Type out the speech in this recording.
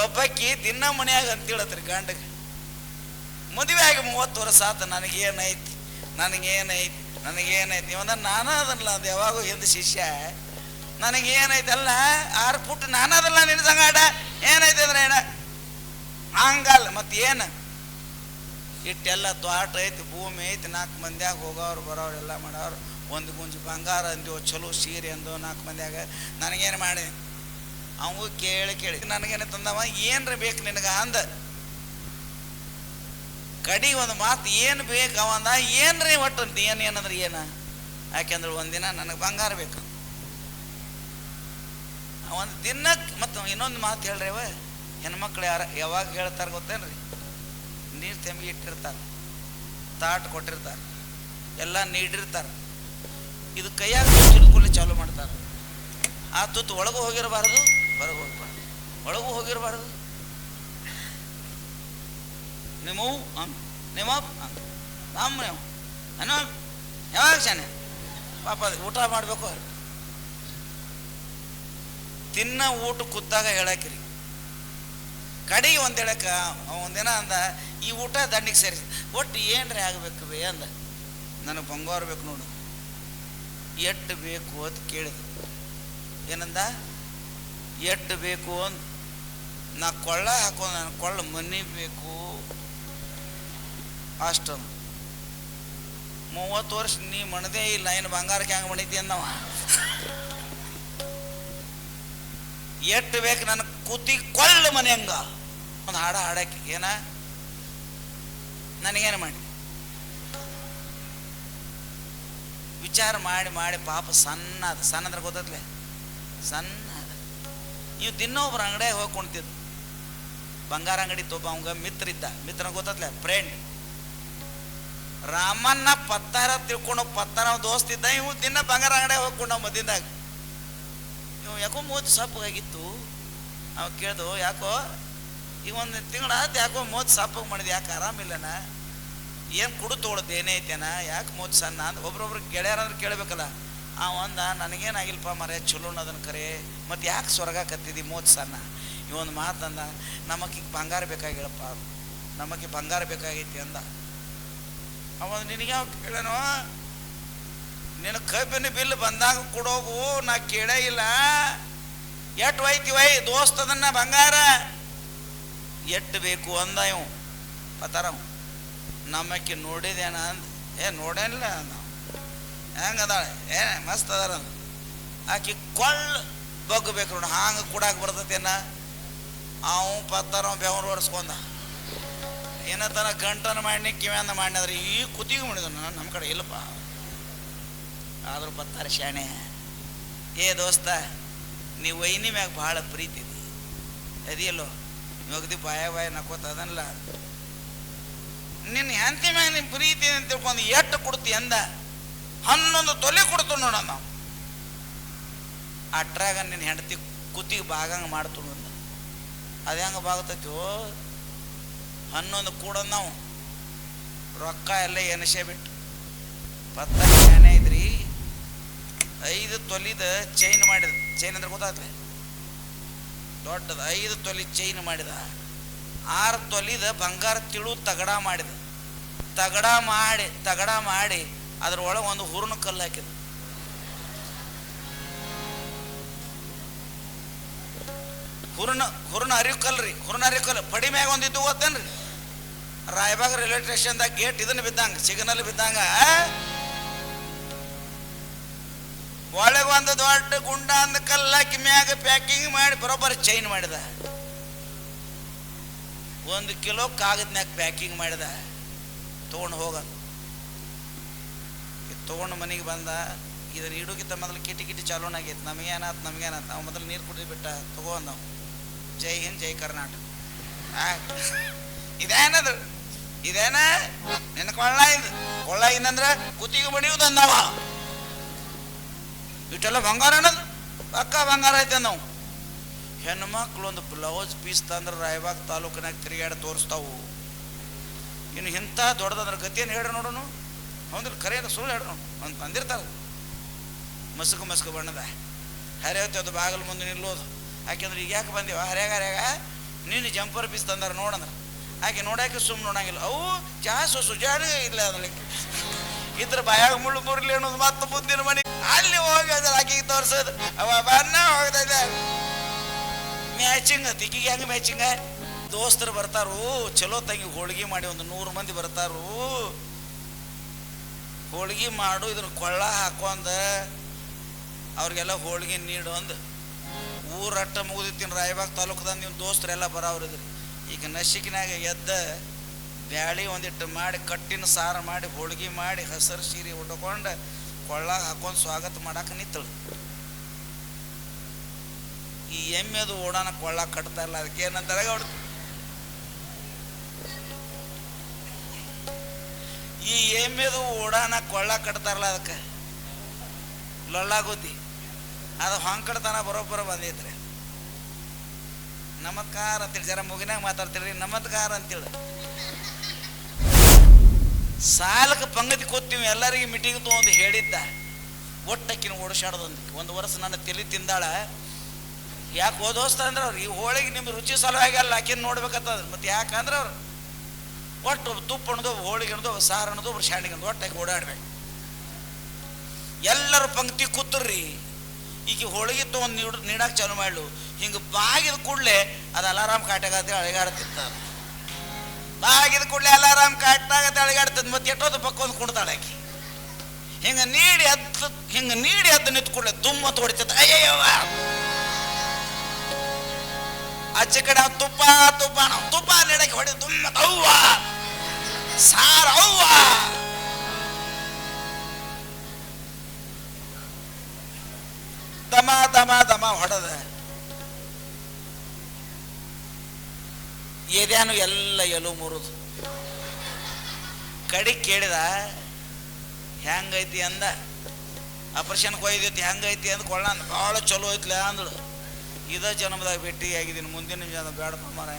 ಒಬ್ಬಾಕಿ ದಿನ ಮನ್ಯಾಗ ಅಂತೇಳತ್ರಿ ಗಂಡಗೆ. ಮದುವೆ ಆಗಿ ಮೂವತ್ತು ವರ್ಷ ಆತ, ನನಗೇನೈತಿ ನನಗೇನೈತಿ ನನಗೇನೈತಿ. ಇವಂದ ನಾನು ಅದಲ್ಲ ಅದು ಯಾವಾಗೂ ಹಿಂದೆ ಶಿಷ್ಯ. ನನಗೇನೈತಲ್ಲ ಆರು ಫುಟ್ ನಾನು ಅದಲ್ಲ ನಿನ್ನ ಸಂಗಾಟ. ಏನೈತೆ ಅಂದ್ರೆ ಏನ? ಹಂಗಲ್ಲ ಮತ್ತೆ ಏನು? ಇಟ್ಟೆಲ್ಲ ತ್ವಾಟ ಐತಿ, ಭೂಮಿ ಐತಿ, ನಾಲ್ಕು ಮಂದ್ಯಾಗ ಹೋಗೋರು, ಬರೋರು, ಎಲ್ಲ ಮಾಡೋರು. ಒಂದು ಗುಂಜು ಬಂಗಾರ ಅಂದ್ಯೋ, ಚಲೋ ಸೀರೆ ಅಂದೋ ನಾಲ್ಕು ಮಂದ್ಯಾಗ. ನನಗೇನು ಮಾಡಿ? ಅವಂಗೂ ಕೇಳಿ ಕೇಳಿ, ನನಗೇನೆ ತಂದವ, ಏನ್ರ ಬೇಕು ನಿನಗ? ಅಂದ. ಕಡಿ ಒಂದು ಮಾತು, ಏನು ಬೇಕು ಅವಂದ ಏನ್ರಿ ಒಟ್ಟು ಏನು ಏನಂದ್ರೆ ಏನ? ಯಾಕೆಂದ್ರೆ ಒಂದಿನ ನನಗೆ ಬಂಗಾರ ಬೇಕು. ಒಂದು ದಿನಕ್ಕೆ ಮತ್ತು ಇನ್ನೊಂದು ಮಾತು ಹೇಳ್ರಿ ಅವ, ಹೆಣ್ಮಕ್ಳು ಯಾರ, ಯಾವಾಗ ಹೇಳ್ತಾರೆ ಗೊತ್ತೇನ್ರಿ? ನೀರು ತೆಂಬಿ ಇಟ್ಟಿರ್ತಾರೆ, ತಾಟ್ ಕೊಟ್ಟಿರ್ತಾರೆ, ಎಲ್ಲ ನೀಡಿರ್ತಾರೆ. ಇದು ಕೈಯಾಗ ಚಿಲ್ಕುಲಿ ಚಾಲು ಮಾಡ್ತಾರೆ. ಆ ತುತ್ತು ಒಳಗೂ ಹೋಗಿರಬಾರ್ದು ಹೊರಗೆ ಹೋಗ್ಬಾರ್ದು ಒಳಗೂ ಹೋಗಿರಬಾರ್ದು. ನಿಮ್ಮವು ನಿಮ್ಮಪ್ಪ ನಮ್ಮ ನೀವು ಅನ್ನೋ ಯಾವಾಗ ಶಾನೆ ಪಾಪ ಊಟ ಮಾಡಬೇಕು ತಿನ್ನ ಊಟ ಕೂತಾಗ ಹೇಳಕ್ರಿ. ಕಡೆಗೆ ಒಂದು ಹೇಳಕ್ಕ ಒಂದಿನ ಅಂದ, ಈ ಊಟ ದಂಡಿಗೆ ಸೇರಿಸಿ ಒಟ್ಟು ಏನ್ರಿ ಆಗಬೇಕು ಬೇ ಅಂದ. ನನಗೆ ಬಂಗಾರ ಬೇಕು ನೋಡು. ಎಟ್ಟು ಬೇಕು ಅಂತ ಕೇಳಿದೆ. ಏನಂದ? ಎಟ್ಟು ಬೇಕು ಅಂತ ನಾ ಕೊಳ್ಳ ಹಾಕೋ ನನ್ನ ಕೊಳ್ಳ ಮನಿ ಬೇಕು. ಅಷ್ಟೊಂದು. ಮೂವತ್ತು ವರ್ಷ ನೀ ಮಣದೇ ಇಲ್ಲ ಏನು ಬಂಗಾರಕ್ಕೆ ಹೆಂಗೆ ಮಣಿತಿ ಅಂದವ? ಎಟ್ಟು ಬೇಕು ನನ್ನ ಕುತಿ ಕೊಳ್ಳ ಮನೆ ಹಂಗ? ಒಂದು ಹಾಡ ಹಾಡಕ್ಕೆ, ಏನ? ನನಗೇನು ಮಾಡಿ? ವಿಚಾರ ಮಾಡಿ ಮಾಡಿ ಪಾಪ ಸಣ್ಣ ಅದು. ಸಣ್ಣ ಅಂದ್ರೆ ಗೊತ್ತತ್ಲೆ? ಸಣ್ಣ ಇವು ದಿನ ಒಬ್ರು ಅಂಗಡಿಯಾಗ ಹೋಗಿ ಕುಣ್ತಿದ್ದು ಬಂಗಾರ ಅಂಗಡಿ ತೊಬ್ಬ ಅವಂಗ ಮಿತ್ರ ಇದ್ದ. ಮಿತ್ರ ಗೊತ್ತಲ್ಲ ಫ್ರೆಂಡ್ ರಾಮನ್ನ ಪತ್ತಾರ ತಿಳ್ಕೊಂಡು ಪತ್ತಾರ ದೋಸ್ತ ಇದ್ದ. ಇವು ದಿನ ಬಂಗಾರ ಅಂಗಡಿಯಾಗ ಹೋಗ್ಕೊಂಡು ನಾವು ಮದ್ದಿಂದಾಗ ಇವು ಯಾಕೋ ಮೂವತ್ತು ಸಪ್ಪಗಾಗಿತ್ತು. ಅವ ಕೇಳ್ದು, ಯಾಕೋ, ಈ ಒಂದು ತಿಂಗಳ ಯಾಕೋ ಮೂವತ್ತು ಸಪ್ಪಗೆ ಮಾಡಿದ. ಯಾಕೆ ಆರಾಮಿಲ್ಲನ ಏನು ಕುಡು ತೊಗೊಳೋದು ಏನೇ ಯಾಕೆ ಮೂವತ್ತು ಸಣ್ಣ? ಅಂತ ಒಬ್ರೊಬ್ರು ಗೆಳೆಯರಂದ್ರೆ ಕೇಳಬೇಕಲ್ಲ. ಆ ಒಂದ ನನಗೇನಾಗಿಲ್ಲಪ್ಪ ಮರೆ ಚಲೋ ಅದನ್ನು ಕರೆ. ಮತ್ತು ಯಾಕೆ ಸೊರಗಾಕತ್ತಿದ್ದಿ ಮೂವತ್ತು ಸಣ್ಣ? ಇವೊಂದು ಮಾತಂದ ನಮಗೆ ಬಂಗಾರ ಬೇಕಾಗಿಲ್ಲಪ್ಪ. ನಮಗೆ ಬಂಗಾರ ಬೇಕಾಗೈತಿ ಅಂದ. ಅವ ನಿನಗೆ ಯಾವ ಕೇಳನೋ? ನಿನ್ನ ಕಬ್ಬಿನ ಬಿಲ್ ಬಂದಾಗ ಕೊಡೋಗು, ನಾ ಕೇಳೇ ಇಲ್ಲ. ಎಟ್ಟು ಒಯ್ತಿ ವೈ, ದೋಸ್ತ ಅದನ್ನ ಬಂಗಾರ? ಎಟ್ಟು ಬೇಕು? ಅಂದ ಇವು. ಪತಾರ ನಮ್ಮಕ್ಕೆ ನೋಡಿದೇನ ಅಂದ. ಏ ನೋಡೇನಿಲ್ಲ ನಾವು ಹೆಂಗೆ ಅದಾಳೆ ಏ, ಮಸ್ತ್ ಅದಾರ ಅಂದ. ಆಕಿ ಕೊಳ್ಳ್ ಬಗ್ಬೇಕು ನೋಡಿ, ಹಾಂಗೆ ಬರ್ತೈತಿ ನಾ ಅವು ಪತ್ತಾರ ಬೆವರು ಹೊಡ್ಸ್ಕೊಂಡ ಏನತನ ಗಂಟನ ಮಾಡಿ ಕಿವ್ಯಾಂದ ಮಾಡಿದ್ರೆ ಈ ಕುತ್ತಿಗೆ ಮಾಡಿದ್ರು ನಮ್ಮ ಕಡೆ, ಇಲ್ಲಪ್ಪ. ಆದರೂ ಪತ್ತಾರ ಶಾಣೆ. ಏ ದೋಸ್ತ, ನೀ ವೈನಿ ಮ್ಯಾಗ ಭಾಳ ಪ್ರೀತಿ ಅದಿಯಲ್ಲೋ ಹೋಗದಿ ಬಾಯ ಬಾಯ ನಕೋತ ಅದನ್ಲ. ನಿನ್ನ ಹೆಂತಿ ಮ್ಯಾಗ ನಿನ್ನ ಪ್ರೀತಿ ಅಂತ ತಿಳ್ಕೊಂಡು ಎಷ್ಟು ಕೊಡ್ತಿ ಅಂದ? ಹನ್ನೊಂದು ತೊಲೆ ಕೊಡ್ತು ನೋಡ ನಾವು ಅಟ್ರಾಗ ನಿನ್ನ ಹೆಂಡತಿ ಕುತ್ತಿಗೆ ಬಾಗಂಗೆ ಮಾಡ್ತು ಅಂದ. ಅದು ಹೆಂಗೆ ಬಾಗತೈತೋ ಹನ್ನೊಂದು ಕೂಡ ನಾವು ರೊಕ್ಕ ಎಲ್ಲ ಎನಸೆ ಬಿಟ್ಟು. ಪತ್ತ ಏನೇ ಇದ್ರಿ ಐದು ತೊಲಿದ ಚೈನ್ ಮಾಡಿದ. ಚೈನ್ ಅಂದ್ರೆ ಗೊತ್ತಾಗ್ತದೆ? ದೊಡ್ಡದ ಐದು ತೊಲಿ ಚೈನ್ ಮಾಡಿದ. ಆರು ತೊಲಿದ ಬಂಗಾರ ತಿಳು ತಗಡ ಮಾಡಿದ. ತಗಡ ಮಾಡಿ ತಗಡ ಮಾಡಿ ಅದ್ರೊಳಗೆ ಒಂದು ಹೂರ್ಣ ಕಲ್ಲು ಹಾಕಿದ ಹುರುಣ ಹುರುಣ ಅರಿವು ಕಲ್ರಿ ಹುರ್ಣ ಅರಿವು ಕಲ್ಲು. ಪಡಿ ಮ್ಯಾಗ ಒಂದಿದ್ದು ಓದ್ತೇನ್ರಿ ರಾಯಬಾಗ ರೈಲ್ವೆ ಸ್ಟೇಷನ್ದಾಗ ಗೇಟ್ ಇದನ್ನ ಬಿದ್ದಂಗ, ಸಿಗ್ನಲ್ ಬಿದ್ದಂಗ ಒಳಗೆ ಒಂದು ದೊಡ್ಡ ಗುಂಡ ಅಂದ ಕಲ್ಲಾಕಿ ಮ್ಯಾಗ ಪ್ಯಾಕಿಂಗ್ ಮಾಡಿ ಬರೋಬ್ಬರ ಚೈನ್ ಮಾಡಿದ. ಒಂದು ಕಿಲೋ ಕಾಗದ್ನ್ಯಾಗ ಪ್ಯಾಕಿಂಗ್ ಮಾಡಿದ. ತೊಗೊಂಡು ಹೋಗ ತೊಗೊಂಡು ಮನೆಗೆ ಬಂದ, ಇದನ್ನು ಇಡೋಕ್ಕಿಂತ ಮೊದಲು ಕಿಟಿ ಕಿಟಿ ಚಾಲೂನಾಗೈತೆ ನಮಗೇನಾತ್ ನಮಗೇನಾತ್. ನಾವು ಮೊದಲು ನೀರು ಕುಡಿದು ಬಿಟ್ಟ, ತಗೋ ನಾವು ಜೈ ಹಿಂದ್, ಜೈ ಕರ್ನಾಟಕ. ಇದೇನದು? ಇದೇನ? ನಿನ್ನ ಕೊಳ್ಳ ಇದು. ಕೊಳ್ಳ ಏನಂದ್ರೆ ಕುತ್ತಿಗೆ ಬಡಿಯುವುದು ಅಂದವ. ಇಟ್ಟೆಲ್ಲ ಬಂಗಾರ ಅನ್ನೋದು? ಪಕ್ಕ ಬಂಗಾರ ಐತೆ ನಾವು ಹೆಣ್ಮಕ್ಳು ಒಂದು ಬ್ಲೌಸ್ ಪೀಸ್ ತಂದ್ರೆ ರಾಯಬಾಗ್ ತಾಲೂಕಿನಾಗ ತಿರುಗಾಡಿ ತೋರಿಸ್ತಾವು. ಇನ್ನು ಇಂಥ ದೊಡ್ಡದಂದ್ರೆ ಗತಿಯನ್ನು ಹೇಳ್ರಿ ನೋಡೋನು ಹೌದ್ರ ಕರೆಯದ ಸುಳ್ಳು ಹೇಳ್ರು ಅಂತ ತಂದಿರ್ತಾರೆ ಮಸ್ಕು ಮಸ್ಕು ಬಣ್ಣದ. ಹೊತ್ತಿ ಅದು ಬಾಗಿಲು ಮುಂದೆ ನಿಲ್ಲೋದು. ಯಾಕೆಂದ್ರೆ ಈಗ ಯಾಕೆ ಬಂದೀವ? ಹರ್ಯಾಗ ಹರ್ಯಾಗ? ನೀನು ಜಂಪರ್ ಪೀಸ್ ತಂದಾರ ನೋಡಂದ್ರೆ ಆಕೆ ನೋಡಾಕೆ ಸುಮ್ಮನೆ ನೋಡಂಗಿಲ್ಲ. ಅವು ಜಾಸ್ತಿ ಸುಜಾಡ ಇಲ್ಲ ಅದಕ್ಕೆ ಇದ್ರ ಬಾಯಾಗ ಮುಳ್ಳು ಮುರ್ಲಿ ಅನ್ನೋದು ಮತ್ತೆ ಮುಂದಿನ ಮನೆ. ಅಲ್ಲಿ ಹೋಗಿ ಅದ್ರ ಆಕೆಗೆ ತೋರಿಸೋದು. ಅವ ಬನ್ನ ಹೋಗ್ತದೆ ಮ್ಯಾಚಿಂಗ್ ತಿಕ್ಕಿಗೆ ಹೆಂಗೆ ಮ್ಯಾಚಿಂಗ? ದೋಸ್ತರು ಬರ್ತಾರು, ಚಲೋ ತಂಗಿ ಹೋಳಿಗೆ ಮಾಡಿ ಒಂದು ನೂರು ಮಂದಿ ಬರ್ತಾರು. ಹೋಳಿಗೆ ಮಾಡು, ಇದನ್ನ ಕೊಳ್ಳ ಹಾಕೊಂಡ ಅವ್ರಿಗೆಲ್ಲ ಹೋಳಿಗೆ ನೀಡು ಅಂದು. ಊರಟ್ಟ ಮುಗಿದಿತ್ತಿನ, ರಾಯಬಾಗ ತಾಲೂಕದಾಗ ನಿಮ್ಮ ದೋಸ್ತರೆಲ್ಲ ಬರೋವ್ರಿದ್ರಿ ಈಗ ನಶಿಕಿನಾಗ ಎದ್ದ ಬ್ಯಾಳಿ ಒಂದಿಟ್ಟು ಮಾಡಿ, ಕಟ್ಟಿನ ಸಾರು ಮಾಡಿ, ಹೋಳಿಗೆ ಮಾಡಿ, ಹಸರು ಸೀರೆ ಉಟ್ಕೊಂಡು ಕೊಳ್ಳಾಗ ಹಾಕೊಂಡು ಸ್ವಾಗತ ಮಾಡಕ್ಕೆ ನಿತ್ತಳು ಈ ಎಮ್ಮೆದು ಓಡಾನ ಕೊಳ್ಳ ಕಟ್ತಾ ಇಲ್ಲ ಅದಕ್ಕೆ ಏನಂತಾರೆ ಅವ್ರು ಈ ಎಮ್ಮೆದು ಓಡಾನ ಕೊಳ್ಳ ಕಟ್ತಾರಲ್ಲ ಅದಕ್ಕೆ? ಲೊಳ್ಳಾಗುದ್ದಿ ಅದು ಹೊಂಕಡ್ತನ ಬರೋಬ್ಬರ ಬಂದೈತ್ರಿ. ನಮತ್ಕಾರ ಅಂತೇಳಿ, ಜರ ಮುಗಿನಾಗ ಮಾತಾಡ್ತೀರಿ, ನಮತ್ಕಾರ ಅಂತೇಳಿ. ಸಾಲಕ್ಕೆ ಪಂಗತಿ ಕೂತೀವಿ, ಎಲ್ಲರಿಗೆ ಮೀಟಿಂಗ್ ತೊಗೊಂಡು ಹೇಳಿದ್ದ. ಒಟ್ಟಕ್ಕಿನ ಓಡಿಸಾಡ್ದೊಂದು ಒಂದು ವರ್ಷ ನನ್ನ ತಲೆ ತಿಂದಾಳ. ಯಾಕೆ ಓದೋಸ್ತ ಅಂದ್ರೆ ಅವ್ರು ಈ ಹೋಳಿಗೆ ನಿಮ್ಮ ರುಚಿ ಸಲುವಾಗಿ ಅಲ್ಲ, ಆಕಿನ ನೋಡ್ಬೇಕತ್ತದ ಮತ್ತೆ ಯಾಕಂದ್ರೆ ಅವ್ರು ಒಟ್ಟು ತುಪ್ಪ ಒಬ್ಬ ಹೋಳಿಗೆ ಒಬ್ಬ ಸಾರು ಅನ್ನೋದು ಒಬ್ಬರು ಶಾಣಿಗೆ ಒಟ್ಟಾಗಿ ಓಡಾಡ್ಬೇಕು. ಎಲ್ಲರೂ ಪಂಕ್ತಿ ಕೂತ್ರಿ ಈಗ ಹೋಳಿಗೆ ತೊಗೊಂಡು ನೀಡ್ ನೀಡಕ್ಕೆ ಚಾಲು ಮಾಡ್ಲು. ಹಿಂಗೆ ಬಾಗಿದ ಕೂಡಲೇ ಅದು ಅಲಾರಾಮ್ ಕಾಟಾಗತ್ತೆ ಅಳಿಗಾಡ್ತಿತ್ತ. ಬಾಗಿದ ಕೂಡಲೇ ಅಲಾರಾಮ್ ಕಾಟಾಗತ್ತೆ ಅಳಿಗಾಡ್ತದ ಮತ್ತೆ ಪಕ್ಕ ಒಂದು ಕುಣ್ತಾಳೆ ಆಕಿ. ಹಿಂಗೆ ನೀಡಿ ಹತ್ತು ಹಿಂಗೆ ನೀಡಿ ಹತ್ತು ನಿಂತು ಕೂಡಲೇ ದುಮ್ಮ ಹೊಡಿತೈತೆ ಅಯ್ಯಯ್ಯವ ಅಚ್ಚ ಕಡೆ ತುಪ್ಪ ತುಪ್ಪ ನಾವು ತುಪ್ಪ ನೀಡಕ್ಕೆ ಹೊಡೆದು ತುಂಬ ಅವ್ವ! ಸಾರ ಅವ್ವ ದಮ ದಮ ದಮ ಹೊಡೆದ. ಎದ್ಯಾನು ಎಲ್ಲ ಎಲು ಮುರಿದು. ಕಡಿ ಕೇಳಿದ, ಹೆಂಗೈತಿ ಅಂದ? ಆಪರೇಷನ್ ಕೊಯ್ದೈತಿ ಹೆಂಗೈತಿ ಅಂದ ಕೊಳ್ಳ ಭಾಳ ಚಲೋ ಐತ್ಲ ಅಂದಳು. ಇದ ಜನ್ಮದಾಗ ಭೇಟಿ ಆಗಿದ್ದೀನಿ ಮುಂದಿನ ಜನ ಬೇಡ ಮರ.